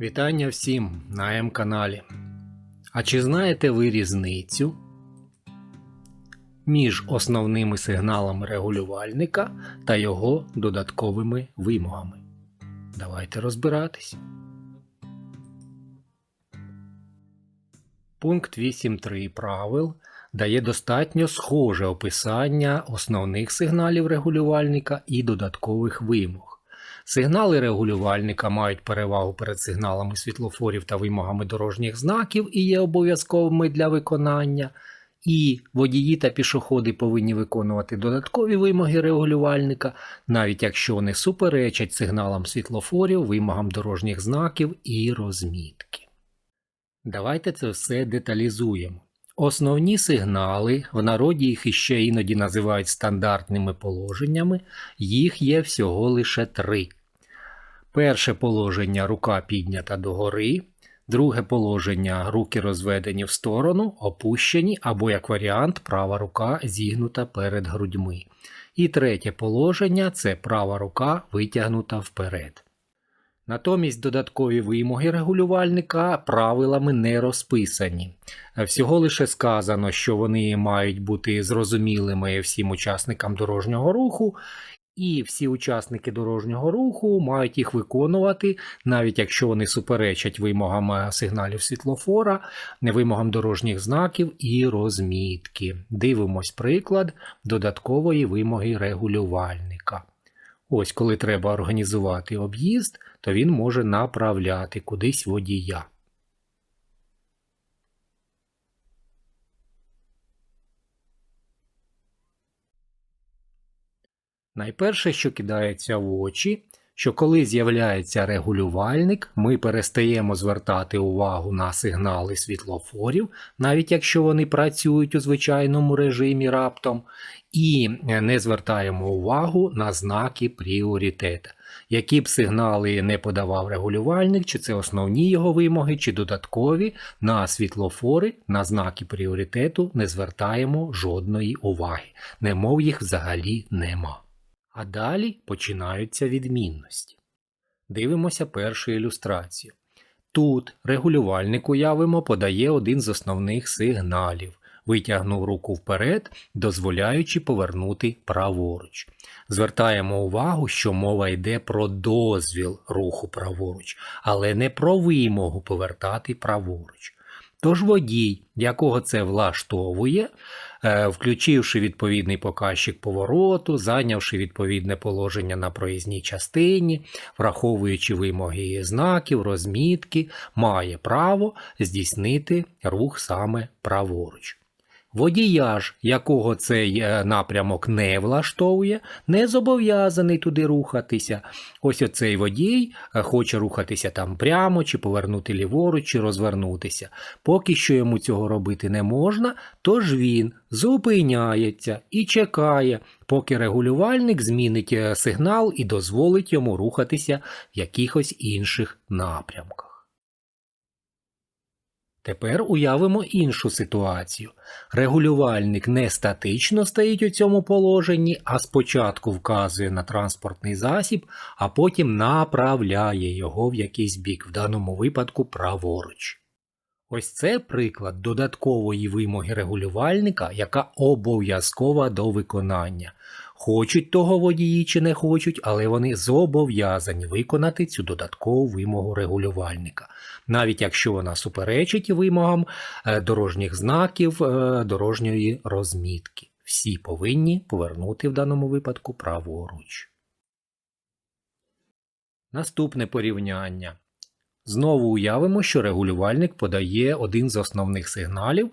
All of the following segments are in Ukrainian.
Вітання всім на М-каналі. А чи знаєте ви різницю між основними сигналами регулювальника та його додатковими вимогами? Давайте розбиратись. Пункт 8.3 правил дає достатньо схоже описання основних сигналів регулювальника і додаткових вимог. Сигнали регулювальника мають перевагу перед сигналами світлофорів та вимогами дорожніх знаків і є обов'язковими для виконання. І водії та пішоходи повинні виконувати додаткові вимоги регулювальника, навіть якщо вони суперечать сигналам світлофорів, вимогам дорожніх знаків і розмітки. Давайте це все деталізуємо. Основні сигнали, в народі їх іще іноді називають стандартними положеннями, їх є всього лише три. Перше положення рука піднята догори, друге положення руки розведені в сторону, опущені або, як варіант, права рука зігнута перед грудьми. І третє положення це права рука витягнута вперед. Натомість додаткові вимоги регулювальника правилами не розписані. Всього лише сказано, що вони мають бути зрозумілими всім учасникам дорожнього руху, і всі учасники дорожнього руху мають їх виконувати, навіть якщо вони суперечать вимогам сигналів світлофора, вимогам дорожніх знаків і розмітки. Дивимось приклад додаткової вимоги регулювальника. Ось коли треба організувати об'їзд, то він може направляти кудись водія. Найперше, що кидається в очі, що коли з'являється регулювальник, ми перестаємо звертати увагу на сигнали світлофорів, навіть якщо вони працюють у звичайному режимі раптом, і не звертаємо увагу на знаки пріоритета. Які б сигнали не подавав регулювальник, чи це основні його вимоги, чи додаткові, на світлофори, на знаки пріоритету не звертаємо жодної уваги, немов їх взагалі нема. А далі починаються відмінності. Дивимося першу ілюстрацію. Тут регулювальник уявимо подає один з основних сигналів. Витягнув руку вперед, дозволяючи повернути праворуч. Звертаємо увагу, що мова йде про дозвіл руху праворуч, але не про вимогу повертати праворуч. Тож водій, якого це влаштовує, включивши відповідний показчик повороту, зайнявши відповідне положення на проїзній частині, враховуючи вимоги знаків, розмітки, має право здійснити рух саме праворуч. Водія ж, якого цей напрямок не влаштовує, не зобов'язаний туди рухатися. Ось оцей водій хоче рухатися там прямо, чи повернути ліворуч, чи розвернутися. Поки що йому цього робити не можна, тож він зупиняється і чекає, поки регулювальник змінить сигнал і дозволить йому рухатися в якихось інших напрямках. Тепер уявимо іншу ситуацію. Регулювальник не статично стоїть у цьому положенні, а спочатку вказує на транспортний засіб, а потім направляє його в якийсь бік, в даному випадку праворуч. Ось це приклад додаткової вимоги регулювальника, яка обов'язкова до виконання. Хочуть того водії чи не хочуть, але вони зобов'язані виконати цю додаткову вимогу регулювальника, навіть якщо вона суперечить вимогам дорожніх знаків, дорожньої розмітки. Всі повинні повернути в даному випадку праворуч. Наступне порівняння. Знову уявимо, що регулювальник подає один з основних сигналів.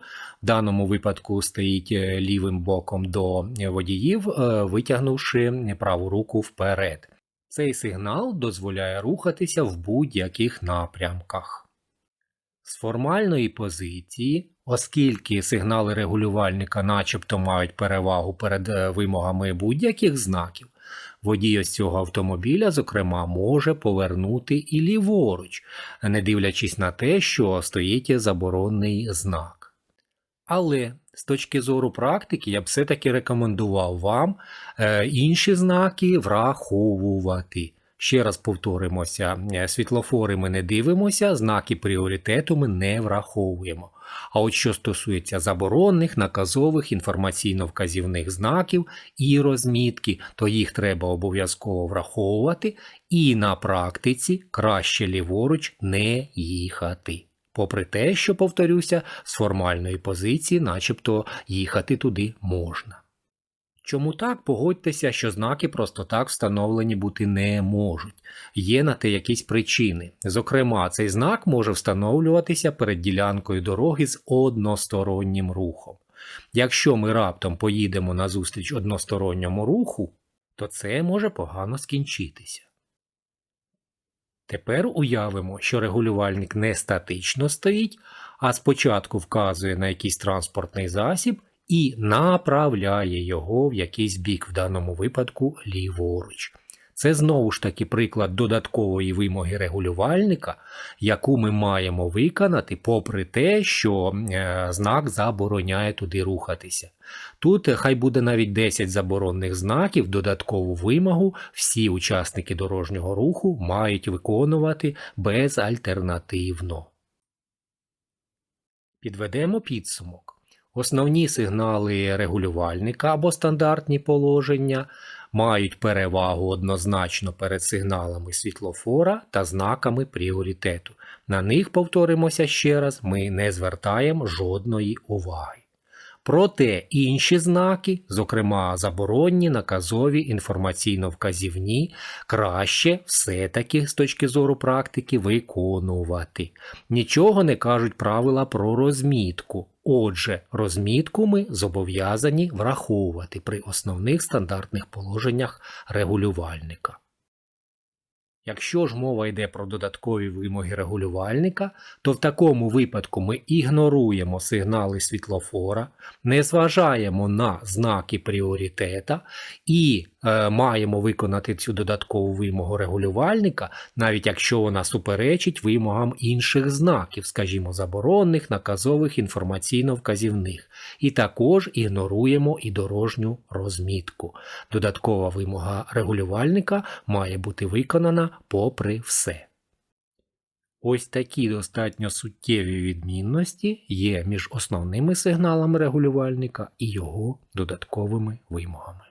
В даному випадку стоїть лівим боком до водіїв, витягнувши праву руку вперед. Цей сигнал дозволяє рухатися в будь-яких напрямках. З формальної позиції, оскільки сигнали регулювальника начебто мають перевагу перед вимогами будь-яких знаків, водій ось цього автомобіля, зокрема, може повернути і ліворуч, не дивлячись на те, що стоїть заборонний знак. Але з точки зору практики я б все-таки рекомендував вам е, інші знаки враховувати. Ще раз повторимося, е, світлофори ми не дивимося, знаки пріоритету ми не враховуємо. А от що стосується заборонних, наказових, інформаційно-вказівних знаків і розмітки, то їх треба обов'язково враховувати і на практиці краще ліворуч не їхати. Попри те, що, повторюся, з формальної позиції начебто їхати туди можна. Чому так? Погодьтеся, що знаки просто так встановлені бути не можуть. Є на те якісь причини. Зокрема, цей знак може встановлюватися перед ділянкою дороги з одностороннім рухом. Якщо ми раптом поїдемо назустріч односторонньому руху, то це може погано скінчитися. Тепер уявимо, що регулювальник не статично стоїть, а спочатку вказує на якийсь транспортний засіб і направляє його в якийсь бік, в даному випадку ліворуч. Це знову ж таки приклад додаткової вимоги регулювальника, яку ми маємо виконати, попри те, що е, знак забороняє туди рухатися. Тут е, хай буде навіть 10 заборонних знаків, додаткову вимогу всі учасники дорожнього руху мають виконувати безальтернативно. Підведемо підсумок. Основні сигнали регулювальника або стандартні положення мають перевагу однозначно перед сигналами світлофора та знаками пріоритету. На них, повторимося ще раз, ми не звертаємо жодної уваги. Проте інші знаки, зокрема заборонні, наказові, інформаційно-вказівні, краще все-таки з точки зору практики виконувати. Нічого не кажуть правила про розмітку. Отже, розмітку ми зобов'язані враховувати при основних стандартних положеннях регулювальника. Якщо ж мова йде про додаткові вимоги регулювальника, то в такому випадку ми ігноруємо сигнали світлофора, не зважаємо на знаки пріоритета і маємо виконати цю додаткову вимогу регулювальника, навіть якщо вона суперечить вимогам інших знаків, скажімо, заборонних, наказових, інформаційно-вказівних. І також ігноруємо і дорожню розмітку. Додаткова вимога регулювальника має бути виконана попри все. Ось такі достатньо суттєві відмінності є між основними сигналами регулювальника і його додатковими вимогами.